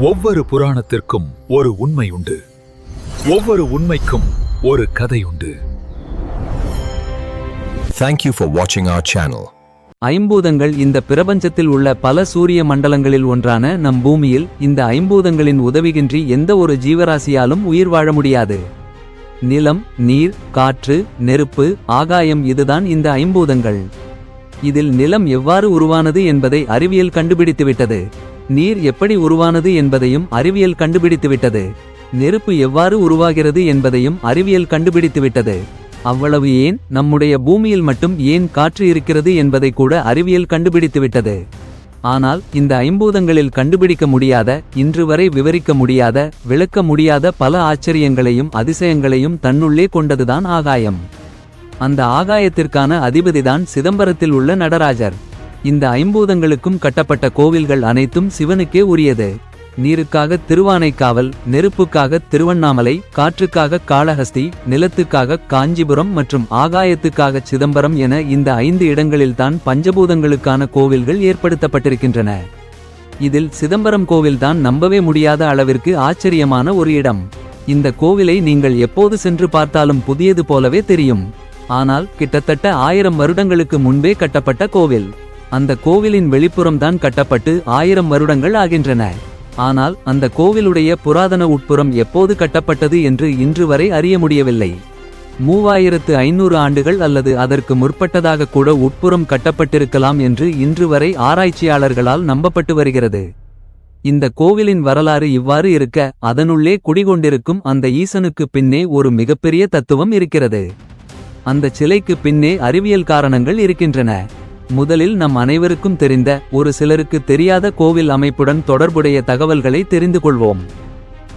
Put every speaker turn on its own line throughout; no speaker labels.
ஒவ்வொரு புராணத்திற்கும் ஒரு உண்மை உண்டு. ஒவ்வொரு உண்மைக்கும் ஒரு கதை உண்டு.
Thank you for watching our channel.
ஐம்பூதங்கள் இந்த பிரபஞ்சத்தில் உள்ள பல சூரிய மண்டலங்களில் ஒன்றான நம் பூமியில் இந்த ஐம்பூதங்களின் உதவியின்றி எந்த ஒரு ஜீவராசியாலும் உயிர் வாழ முடியாது. நிலம் நீர் காற்று நெருப்பு ஆகாயம் இதுதான் இந்த ஐம்பூதங்கள். இதில் நிலம் எவ்வாறு உருவானது என்பதை அறிவியல் கண்டுபிடித்துவிட்டது. நீர் எப்படி உருவானது என்பதையும் அறிவியல் கண்டுபிடித்துவிட்டது. நெருப்பு எவ்வாறு உருவாகிறது என்பதையும் அறிவியல் கண்டுபிடித்துவிட்டது. அவ்வளவு ஏன்? நம்முடைய பூமியில் மட்டும் ஏன் காற்று இருக்கிறது என்பதை கூட அறிவியல் கண்டுபிடித்துவிட்டது. ஆனால் இந்த ஐம்பூதங்களில் கண்டுபிடிக்க முடியாத இன்று வரை விவரிக்க முடியாத விளக்க முடியாத பல ஆச்சரியங்களையும் அதிசயங்களையும் தன்னுள்ளே கொண்டதுதான் ஆகாயம். அந்த ஆகாயத்திற்கான அதிபதிதான் சிதம்பரத்தில் உள்ள நடராஜர். இந்த ஐம்பூதங்களுக்கும் கட்டப்பட்ட கோவில்கள் அனைத்தும் சிவனுக்கே உரியது. நீருக்காக திருவானைக்காவல் நெருப்புக்காக திருவண்ணாமலை காற்றுக்காக காளஹஸ்தி நிலத்துக்காக காஞ்சிபுரம் மற்றும் ஆகாயத்துக்காக சிதம்பரம் என இந்த ஐந்து இடங்களில்தான் பஞ்சபூதங்களுக்கான கோவில்கள் ஏற்படுத்தப்பட்டிருக்கின்றன. இதில் சிதம்பரம் கோவில்தான் நம்பவே முடியாத அளவிற்கு ஆச்சரியமான ஒரு இடம். இந்த கோவிலை நீங்கள் எப்போது சென்று பார்த்தாலும் புதியது போலவே தெரியும். ஆனால் கிட்டத்தட்ட ஆயிரம் வருடங்களுக்கு முன்பே கட்டப்பட்ட கோவில். அந்த கோவிலின் வெளிப்புறம்தான் கட்டப்பட்டு ஆயிரம் வருடங்கள் ஆகின்றன. ஆனால் அந்த கோவிலுடைய புராதன உட்புறம் எப்போது கட்டப்பட்டது என்று இன்று வரை அறிய முடியவில்லை. மூவாயிரத்து ஐநூறு ஆண்டுகள் அல்லது அதற்கு முற்பட்டதாக கூட உட்புறம் கட்டப்பட்டிருக்கலாம் என்று இன்று வரை ஆராய்ச்சியாளர்களால் நம்பப்பட்டு வருகிறது. இந்த கோவிலின் வரலாறு இவ்வாறு இருக்க அதனுள்ளே குடிகொண்டிருக்கும் அந்த ஈசனுக்கு பின்னே ஒரு மிகப்பெரிய தத்துவம் இருக்கிறது. அந்த சிலைக்கு பின்னே அறிவியல் காரணங்கள் இருக்கின்றன. முதலில் நம் அனைவருக்கும் தெரிந்த ஒரு சிலருக்கு தெரியாத கோவில் அமைப்புடன் தொடர்புடைய தகவல்களை தெரிந்து கொள்வோம்.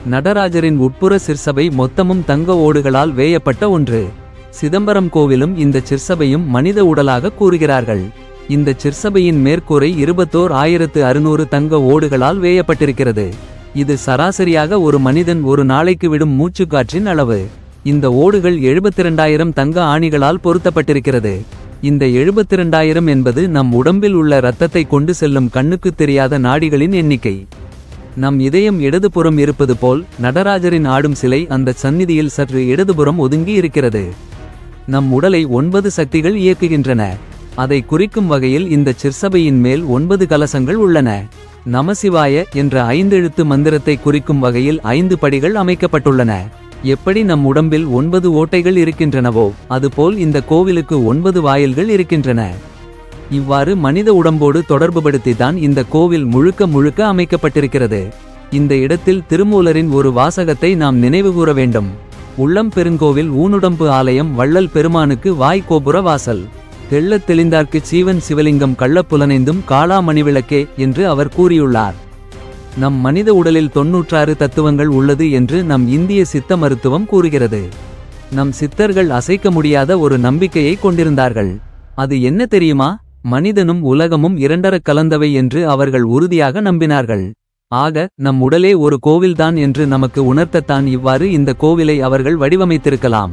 நடராஜரின் உட்புற சிற்சபை மொத்தமும் தங்க ஓடுகளால் வேயப்பட்ட ஒன்று. சிதம்பரம் கோவிலும் இந்த சிற்சபையும் மனித உடலாக கூறுகிறார்கள். இந்த சிற்சபையின் மேற்கூரை இருபத்தோர் ஆயிரத்து அறுநூறு தங்க ஓடுகளால் வேயப்பட்டிருக்கிறது. இது சராசரியாக ஒரு மனிதன் ஒரு நாளைக்கு விடும் மூச்சுக்காற்றின் அளவு. இந்த ஓடுகள் எழுபத்திரண்டாயிரம் தங்க ஆணிகளால் பொருத்தப்பட்டிருக்கிறது. இந்த எழுபத்திரண்டாயிரம் என்பது நம் உடம்பில் உள்ள இரத்தத்தை கொண்டு செல்லும் கண்ணுக்குத் தெரியாத நாடிகளின் எண்ணிக்கை. நம் இதயம் இடதுபுறம் இருப்பது போல் நடராஜரின் ஆடும் சிலை அந்த சந்நிதியில் சற்று இடதுபுறம் ஒதுங்கி இருக்கிறது. நம் உடலை ஒன்பது சக்திகள் இயக்குகின்றன. அதை குறிக்கும் வகையில் இந்த சிற்சபையின் மேல் ஒன்பது கலசங்கள் உள்ளன. நமசிவாய என்ற ஐந்தெழுத்து மந்திரத்தை குறிக்கும் வகையில் ஐந்து படிகள் அமைக்கப்பட்டுள்ளன. எப்படி நம் உடம்பில் ஒன்பது ஓட்டைகள் இருக்கின்றனவோ அதுபோல் இந்த கோவிலுக்கு ஒன்பது வாயில்கள் இருக்கின்றன. இவ்வாறு மனித உடம்போடு தொடர்புபடுத்தித்தான் இந்த கோவில் முழுக்க முழுக்க அமைக்கப்பட்டிருக்கிறது. இந்த இடத்தில் திருமூலரின் ஒரு வாசகத்தை நாம் நினைவுகூர வேண்டும். உள்ளம் பெருங்கோவில் ஊனுடம்பு ஆலயம் வள்ளல் பெருமானுக்கு வாய் கோபுர வாசல். தெள்ளத் தெளிந்தார்க்கு சீவன் சிவலிங்கம் கள்ளப்புலனைந்தும் காளா மணிவிளக்கே என்று அவர் கூறியுள்ளார். நம் மனித உடலில் தொன்னூற்றாறு தத்துவங்கள் உள்ளது என்று நம் இந்திய சித்த மருத்துவம் கூறுகிறது. நம் சித்தர்கள் அசைக்க முடியாத ஒரு நம்பிக்கையை கொண்டிருந்தார்கள். அது என்ன தெரியுமா? மனிதனும் உலகமும் இரண்டரக் கலந்தவை என்று அவர்கள் உறுதியாக நம்பினார்கள். ஆக நம் உடலே ஒரு கோவில்தான் என்று நமக்கு உணர்த்தத்தான் இவ்வாறு இந்த கோவிலை அவர்கள் வடிவமைத்திருக்கலாம்.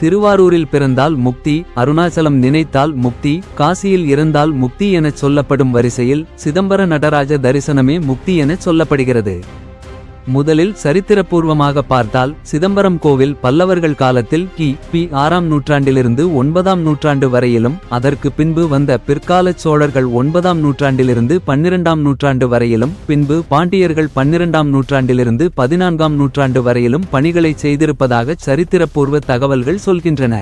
திருவாரூரில் பிறந்தால் முக்தி அருணாச்சலம் நினைத்தால் முக்தி காசியில் இருந்தால் முக்தி எனச் சொல்லப்படும் வரிசையில் சிதம்பர நடராஜ தரிசனமே முக்தி எனச் சொல்லப்படுகிறது. முதலில் சரித்திரபூர்வமாக பார்த்தால் சிதம்பரம் கோவில் பல்லவர்கள் காலத்தில் கி. பி. ஆறாம் நூற்றாண்டிலிருந்து ஒன்பதாம் நூற்றாண்டு வரையிலும் அதற்கு பின்பு வந்த பிற்காலச் சோழர்கள் ஒன்பதாம் நூற்றாண்டிலிருந்து பன்னிரண்டாம் நூற்றாண்டு வரையிலும் பின்பு பாண்டியர்கள் பன்னிரண்டாம் நூற்றாண்டிலிருந்து பதினான்காம் நூற்றாண்டு வரையிலும் பணிகளை செய்திருப்பதாக சரித்திரபூர்வ தகவல்கள் சொல்கின்றன.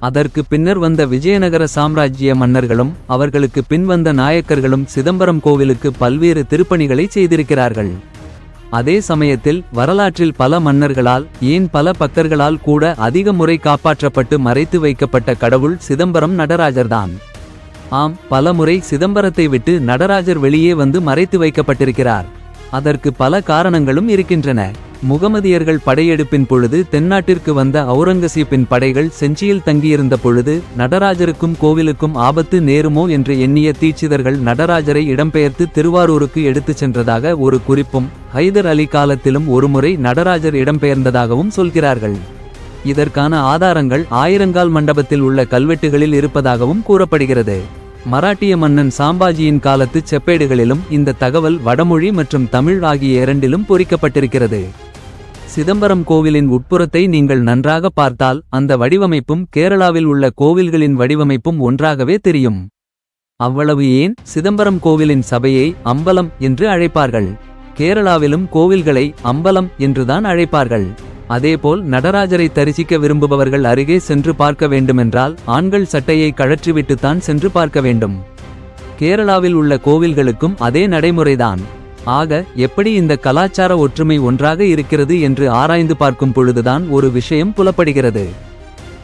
அதற்கு பின்னர் வந்த விஜயநகர சாம்ராஜ்ய மன்னர்களும் அவர்களுக்கு பின்வந்த நாயக்கர்களும் சிதம்பரம் கோவிலுக்கு பல்வேறு திருப்பணிகளை செய்திருக்கிறார்கள். அதே சமயத்தில் வரலாற்றில் பல மன்னர்களால் ஏன் பல பக்தர்களால் கூட அதிக முறை காப்பாற்றப்பட்டு மறைத்து வைக்கப்பட்ட கடவுள் சிதம்பரம் நடராஜர்தான். ஆம் பல முறை சிதம்பரத்தை விட்டு நடராஜர் வெளியே வந்து மறைத்து வைக்கப்பட்டிருக்கிறார். அதற்கு பல காரணங்களும் இருக்கின்றன. முகமதியர்கள் படையெடுப்பின் பொழுது தென்னாட்டிற்கு வந்த அவுரங்கசீப்பின் படைகள் செஞ்சியில் தங்கியிருந்த பொழுது நடராஜருக்கும் கோவிலுக்கும் ஆபத்து நேருமோ என்று எண்ணிய தீட்சிதர்கள் நடராஜரை இடம்பெயர்த்து திருவாரூருக்கு எடுத்துச் சென்றதாக ஒரு குறிப்பும் ஹைதர் அலி காலத்திலும் ஒருமுறை நடராஜர் இடம்பெயர்ந்ததாகவும் சொல்கிறார்கள். இதற்கான ஆதாரங்கள் ஆயிரங்கால் மண்டபத்தில் உள்ள கல்வெட்டுகளில் இருப்பதாகவும் கூறப்படுகிறது. மராட்டிய மன்னன் சாம்பாஜியின் காலத்து செப்பேடுகளிலும் இந்த தகவல் வடமொழி மற்றும் தமிழ் ஆகிய இரண்டிலும் பொறிக்கப்பட்டிருக்கிறது. சிதம்பரம் கோவிலின் உட்புறத்தை நீங்கள் நன்றாக பார்த்தால் அந்த வடிவமைப்பும் கேரளாவில் உள்ள கோவில்களின் வடிவமைப்பும் ஒன்றாகவே தெரியும். அவ்வளவு ஏன்? சிதம்பரம் கோவிலின் சபையை அம்பலம் என்று அழைப்பார்கள். கேரளாவிலும் கோவில்களை அம்பலம் என்றுதான் அழைப்பார்கள். அதேபோல் நடராஜரை தரிசிக்க விரும்புபவர்கள் அருகே சென்று பார்க்க வேண்டுமென்றால் ஆண்கள் சட்டையை கழற்றிவிட்டுத்தான் சென்று பார்க்க வேண்டும். கேரளாவில் உள்ள கோவில்களுக்கும் அதே நடைமுறைதான். ஆக எப்படி இந்த கலாச்சார ஒற்றுமை ஒன்றாக இருக்கிறது என்று ஆராய்ந்து பார்க்கும் பொழுதுதான் ஒரு விஷயம் புலப்படுகிறது.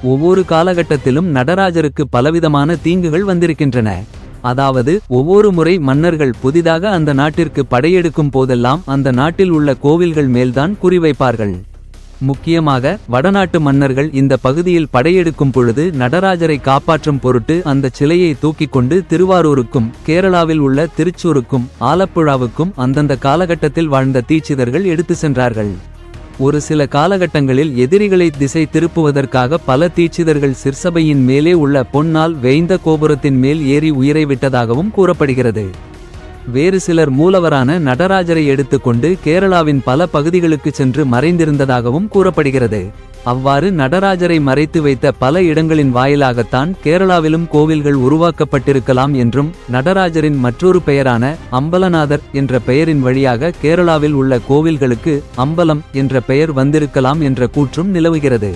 ஒவ்வொரு காலகட்டத்திலும் நடராஜருக்கு பலவிதமான தீங்குகள் வந்திருக்கின்றன. அதாவது ஒவ்வொரு முறை மன்னர்கள் புதிதாக அந்த நாட்டிற்கு படையெடுக்கும் போதெல்லாம் அந்த நாட்டில் உள்ள கோவில்கள் மேல்தான் குறிவைப்பார்கள் முக்கியமாக வடநாட்டு மன்னர்கள் இந்த பகுதியில் படையெடுக்கும் பொழுது நடராஜரை காப்பாற்றும் பொருட்டு அந்த சிலையை தூக்கிக் கொண்டு திருவாரூருக்கும் கேரளாவில் உள்ள திருச்சூருக்கும் ஆலப்புழாவுக்கும் அந்தந்த காலகட்டத்தில் வாழ்ந்த தீட்சிதர்கள் எடுத்து சென்றார்கள். ஒரு சில காலகட்டங்களில் எதிரிகளை திசை திருப்புவதற்காக பல தீட்சிதர்கள் சிற்சபையின் மேலே உள்ள பொன்னால் வேய்ந்த கோபுரத்தின் மேல் ஏறி உயிரை விட்டதாகவும் கூறப்படுகிறது. வேறு சிலர் மூலவரான நடராஜரை எடுத்துக்கொண்டு கேரளாவின் பல பகுதிகளுக்கு சென்று மறைந்திருந்ததாகவும் கூறப்படுகிறது. அவ்வாறு நடராஜரை மறைத்து வைத்த பல இடங்களின் வாயிலாகத்தான் கேரளாவிலும் கோவில்கள் உருவாக்கப்பட்டிருக்கலாம் என்றும் நடராஜரின் மற்றொரு பெயரான அம்பலநாதர் என்ற பெயரின் வழியாக கேரளாவில் உள்ள கோவில்களுக்கு அம்பலம் என்ற பெயர் வந்திருக்கலாம் என்ற கூற்றும் நிலவுகிறது.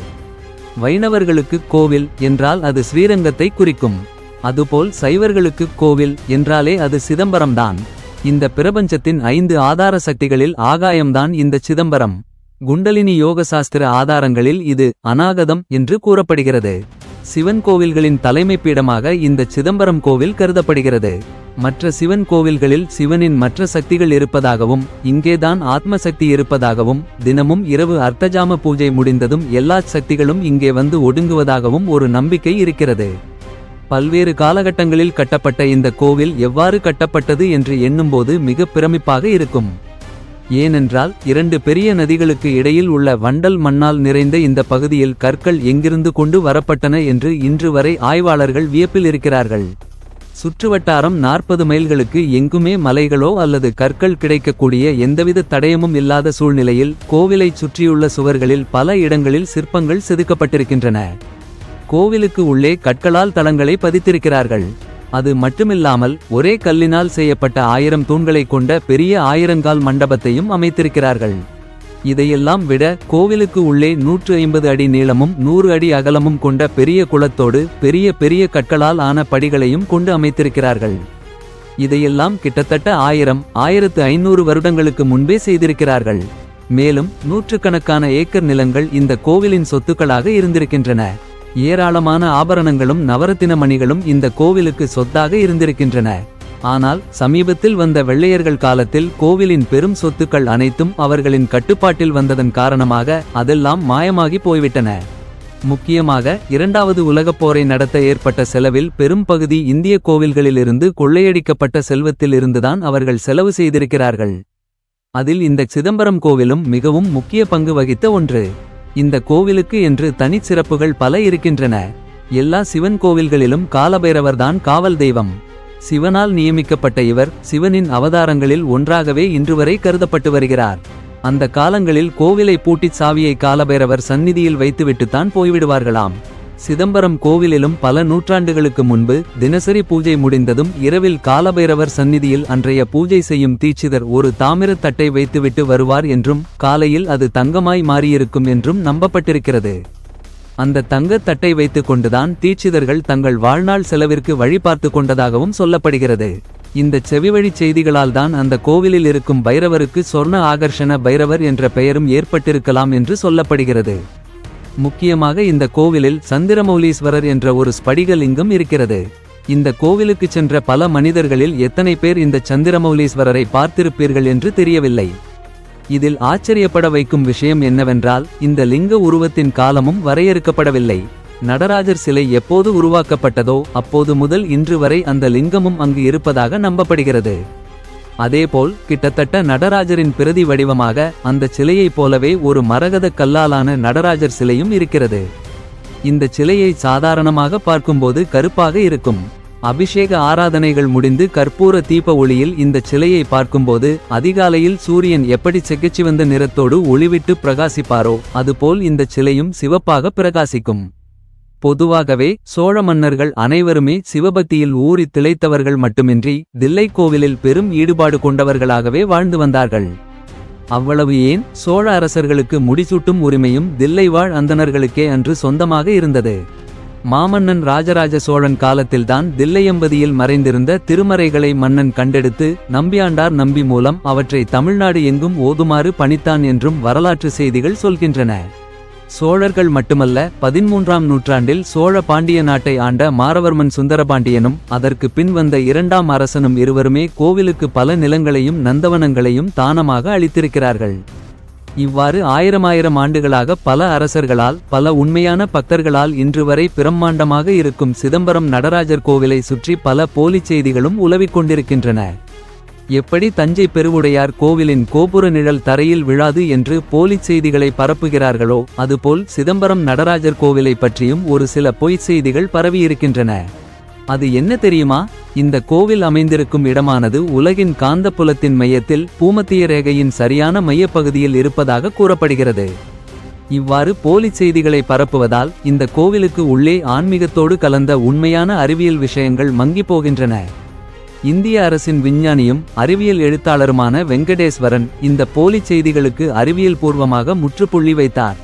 வைணவர்களுக்கு கோவில் என்றால் அது ஸ்ரீரங்கத்தை குறிக்கும். அதுபோல் சைவர்களுக்கு கோவில் என்றாலே அது சிதம்பரம்தான். இந்த பிரபஞ்சத்தின் ஐந்து ஆதார சக்திகளில் ஆகாயம்தான் இந்த சிதம்பரம். குண்டலினி யோகசாஸ்திர ஆதாரங்களில் இது அநாகதம் என்று கூறப்படுகிறது. சிவன் கோவில்களின் தலைமை பீடமாக இந்த சிதம்பரம் கோவில் கருதப்படுகிறது. மற்ற சிவன் கோவில்களில் சிவனின் மற்ற சக்திகள் இருப்பதாகவும் இங்கேதான் ஆத்ம சக்தி இருப்பதாகவும் தினமும் இரவு அர்த்தஜாம பூஜை முடிந்ததும் எல்லா சக்திகளும் இங்கே வந்து ஒடுங்குவதாகவும் ஒரு நம்பிக்கை இருக்கிறது. பல்வேறு காலகட்டங்களில் கட்டப்பட்ட இந்த கோவில் எவ்வாறு கட்டப்பட்டது என்று எண்ணும்போது மிக பிரமிப்பாக இருக்கும். ஏனென்றால் இரண்டு பெரிய நதிகளுக்கு இடையில் உள்ள வண்டல் மண்ணால் நிறைந்த இந்த பகுதியில் கற்கள் எங்கிருந்து கொண்டு வரப்பட்டன என்று இன்று வரை ஆய்வாளர்கள் வியப்பில் இருக்கிறார்கள். சுற்றுவட்டாரம் நாற்பது மைல்களுக்கு எங்குமே மலைகளோ அல்லது கற்கள் கிடைக்கக்கூடிய எந்தவித தடயமும் இல்லாத சூழ்நிலையில் கோவிலைச் சுற்றியுள்ள சுவர்களில் பல இடங்களில் சிற்பங்கள் செதுக்கப்பட்டிருக்கின்றன. கோவிலுக்கு உள்ளே கற்களால் தளங்களை பதித்திருக்கிறார்கள். அது மட்டுமில்லாமல் ஒரே கல்லினால் செய்யப்பட்ட ஆயிரம் தூண்களைக் கொண்ட பெரிய ஆயிரங்கால் மண்டபத்தையும் அமைத்திருக்கிறார்கள். இதையெல்லாம் விட கோவிலுக்கு உள்ளே நூற்று ஐம்பது அடி நீளமும் நூறு அடி அகலமும் கொண்ட பெரிய குளத்தோடு பெரிய பெரிய கற்களால் ஆன படிகளையும் கொண்டு அமைத்திருக்கிறார்கள். இதையெல்லாம் கிட்டத்தட்ட ஆயிரம் ஆயிரத்து ஐநூறு வருடங்களுக்கு முன்பே செய்திருக்கிறார்கள். மேலும் நூற்றுக்கணக்கான ஏக்கர் நிலங்கள் இந்த கோவிலின் சொத்துக்களாக இருந்திருக்கின்றன. ஏராளமான ஆபரணங்களும் நவரத்தின மணிகளும் இந்த கோவிலுக்கு சொத்தாக இருந்திருக்கின்றன. ஆனால் சமீபத்தில் வந்த வெள்ளையர்கள் காலத்தில் கோவிலின் பெரும் சொத்துக்கள் அனைத்தும் அவர்களின் கட்டுப்பாட்டில் வந்ததன் காரணமாக அதெல்லாம் மாயமாகி போய்விட்டன. முக்கியமாக இரண்டாவது உலகப் போரை நடத்த ஏற்பட்ட செலவில் பெரும் பகுதி இந்திய கோவில்களிலிருந்து கொள்ளையடிக்கப்பட்ட செல்வத்தில் இருந்துதான் அவர்கள் செலவு செய்திருக்கிறார்கள். அதில் இந்த சிதம்பரம் கோவிலும் மிகவும் முக்கிய பங்கு வகித்த ஒன்று. இந்த கோவிலுக்கு என்று தனிச்சிறப்புகள் பல இருக்கின்றன. எல்லா சிவன் கோவில்களிலும் காலபைரவர்தான் காவல் தெய்வம். சிவனால் நியமிக்கப்பட்ட இவர் சிவனின் அவதாரங்களில் ஒன்றாகவே இன்றுவரை கருதப்பட்டு வருகிறார். அந்த காலங்களில் கோவிலை பூட்டிச் சாவியை காலபைரவர் சந்நிதியில் வைத்துவிட்டுத்தான் போய்விடுவார்களாம். சிதம்பரம் கோவிலிலும் பல நூற்றாண்டுகளுக்கு முன்பு தினசரி பூஜை முடிந்ததும் இரவில் காலபைரவர் சந்நிதியில் அன்றைய பூஜை செய்யும் தீட்சிதர் ஒரு தாமிரத் தட்டை வைத்துவிட்டு வருவார் என்றும் காலையில் அது தங்கமாய் மாறியிருக்கும் என்றும் நம்பப்பட்டிருக்கிறது. அந்த தங்கத் தட்டை வைத்துக் கொண்டுதான் தீட்சிதர்கள் தங்கள் வாழ்நாள் செலவிற்கு வழி பார்த்து கொண்டதாகவும் சொல்லப்படுகிறது. இந்த செவிவழிச் செய்திகளால் தான் அந்த கோவிலில் இருக்கும் பைரவருக்கு சொர்ண ஆகர்ஷண பைரவர் என்ற பெயரும் ஏற்பட்டிருக்கலாம் என்று சொல்லப்படுகிறது. முக்கியமாக இந்த கோவிலில் சந்திரமௌலீஸ்வரர் என்ற ஒரு ஸ்படிகலிங்கம் இருக்கிறது. இந்த கோவிலுக்கு சென்ற பல மனிதர்களில் எத்தனை பேர் இந்த சந்திரமௌலீஸ்வரரை பார்த்திருப்பீர்கள் என்று தெரியவில்லை. இதில் ஆச்சரியப்பட வைக்கும் விஷயம் என்னவென்றால் இந்த லிங்க உருவத்தின் காலமும் வரையறுக்கப்படவில்லை. நடராஜர் சிலை எப்போது உருவாக்கப்பட்டதோ அப்போது முதல் இன்று வரை அந்த லிங்கமும் அங்கு இருப்பதாக நம்பப்படுகிறது. அதேபோல் கிட்டத்தட்ட நடராஜரின் பிரதி வடிவமாக அந்த சிலையைப் போலவே ஒரு மரகத கல்லாலான நடராஜர் சிலையும் இருக்கிறது. இந்த சிலையை சாதாரணமாக பார்க்கும்போது கருப்பாக இருக்கும். அபிஷேக ஆராதனைகள் முடிந்து கற்பூர தீப ஒளியில் இந்த சிலையை பார்க்கும்போது அதிகாலையில் சூரியன் எப்படி செக்கச்சிவந்த நிறத்தோடு ஒளிவிட்டு பிரகாசிப்பாரோ அதுபோல் இந்த சிலையும் சிவப்பாக பிரகாசிக்கும். பொதுவாகவே சோழ மன்னர்கள் அனைவருமே சிவபக்தியில் ஊறி திளைத்தவர்கள் மட்டுமின்றி தில்லை கோவிலில் பெரும் ஈடுபாடு கொண்டவர்களாகவே வாழ்ந்து வந்தார்கள். அவ்வளவு ஏன்? சோழ அரசர்களுக்கு முடிசூட்டும் உரிமையும் தில்லை வாழ் அந்தணர்களுக்கே அன்று சொந்தமாக இருந்தது. மாமன்னன் ராஜராஜ சோழன் காலத்தில்தான் தில்லையம்பதியில் மறைந்திருந்த திருமறைகளை மன்னன் கண்டெடுத்து நம்பியாண்டார் நம்பி மூலம் அவற்றை தமிழ்நாடு எங்கும் ஓதுமாறு பணித்தான் என்றும் வரலாற்று செய்திகள் சொல்கின்றன. சோழர்கள் மட்டுமல்ல பதின்மூன்றாம் நூற்றாண்டில் சோழ பாண்டிய நாட்டை ஆண்ட மாரவர்மன் சுந்தரபாண்டியனும் அதற்கு பின் வந்த இரண்டாம் அரசனும் இருவருமே கோவிலுக்கு பல நிலங்களையும் நந்தவனங்களையும் தானமாக அளித்திருக்கிறார்கள். இவ்வாறு ஆயிரமாயிரம் ஆண்டுகளாக பல அரசர்களால் பல உண்மையான பக்தர்களால் இன்று வரை பிரம்மாண்டமாக இருக்கும் சிதம்பரம் நடராஜர் கோவிலை சுற்றி பல போலிச் செய்திகளும் உலவிக் கொண்டிருக்கின்றன. எப்படி தஞ்சை பெருவுடையார் கோவிலின் கோபுர நிழல் தரையில் விழாது என்று போலிச் செய்திகளை பரப்புகிறார்களோ அதுபோல் சிதம்பரம் நடராஜர் கோவிலை பற்றியும் ஒரு சில பொய்ச் செய்திகள் பரவியிருக்கின்றன. அது என்ன தெரியுமா? இந்த கோவில் அமைந்திருக்கும் இடமானது உலகின் காந்தப்புலத்தின் மையத்தில் பூமத்திய ரேகையின் சரியான மையப்பகுதியில் இருப்பதாக கூறப்படுகிறது. இவ்வாறு போலிச் செய்திகளை பரப்புவதால் இந்த கோவிலுக்கு உள்ளே ஆன்மீகத்தோடு கலந்த உண்மையான அறிவியல் விஷயங்கள் மங்கிப் போகின்றன. இந்திய அரசின் விஞ்ஞானியும் அறிவியல் எழுத்தாளருமான வெங்கடேஸ்வரன் இந்த போலிச் செய்திகளுக்கு அறிவியல் பூர்வமாக முற்றுப்புள்ளி வைத்தார்.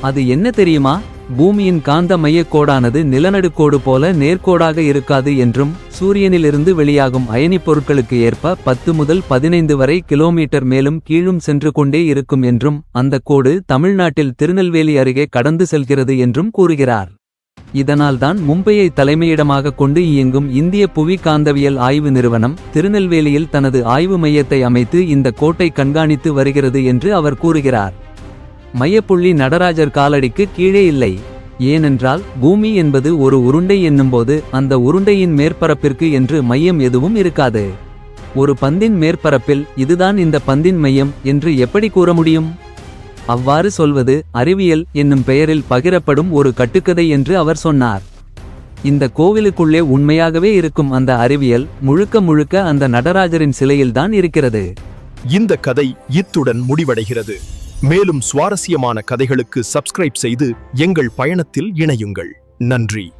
அது என்ன தெரியுமா? பூமியின் காந்த மையக்கோடானது நிலநடுக்கோடு போல நேர்கோடாக இருக்காது என்றும் சூரியனிலிருந்து வெளியாகும் அயனிப் பொருட்களுக்கு ஏற்ப பத்து முதல் பதினைந்து வரை கிலோமீட்டர் மேலும் கீழும் சென்று கொண்டே இருக்கும் என்றும் அந்த கோடு தமிழ்நாட்டில் திருநெல்வேலி அருகே கடந்து செல்கிறது என்றும் கூறுகிறார். இதனால்தான் மும்பையை தலைமையிடமாக கொண்டு இயங்கும் இந்திய புவி காந்தவியல் ஆய்வு நிறுவனம் திருநெல்வேலியில் தனது ஆய்வு மையத்தை அமைத்து இந்த கோட்டை கண்காணித்து வருகிறது என்று அவர் கூறுகிறார். மையப்புள்ளி நடராஜர் காலடிக்கு கீழே இல்லை. ஏனென்றால் பூமி என்பது ஒரு உருண்டை என்னும்போது அந்த உருண்டையின் மேற்பரப்பிற்கு என்று மையம் எதுவும் இருக்காது. ஒரு பந்தின் மேற்பரப்பில் இதுதான் இந்த பந்தின் மையம் என்று எப்படி கூற முடியும்? அவ்வாறு சொல்வது அறிவியல் என்னும் பெயரில் பகிரப்படும் ஒரு கட்டுக்கதை என்று அவர் சொன்னார். இந்த கோவிலுக்குள்ளே உண்மையாகவே இருக்கும் அந்த அறிவியல் முழுக்க முழுக்க அந்த நடராஜரின் சிலையில்தான் இருக்கிறது.
இந்த கதை இத்துடன் முடிவடைகிறது. மேலும் சுவாரஸ்யமான கதைகளுக்கு சப்ஸ்கிரைப் செய்து எங்கள் பயணத்தில் இணையுங்கள். நன்றி.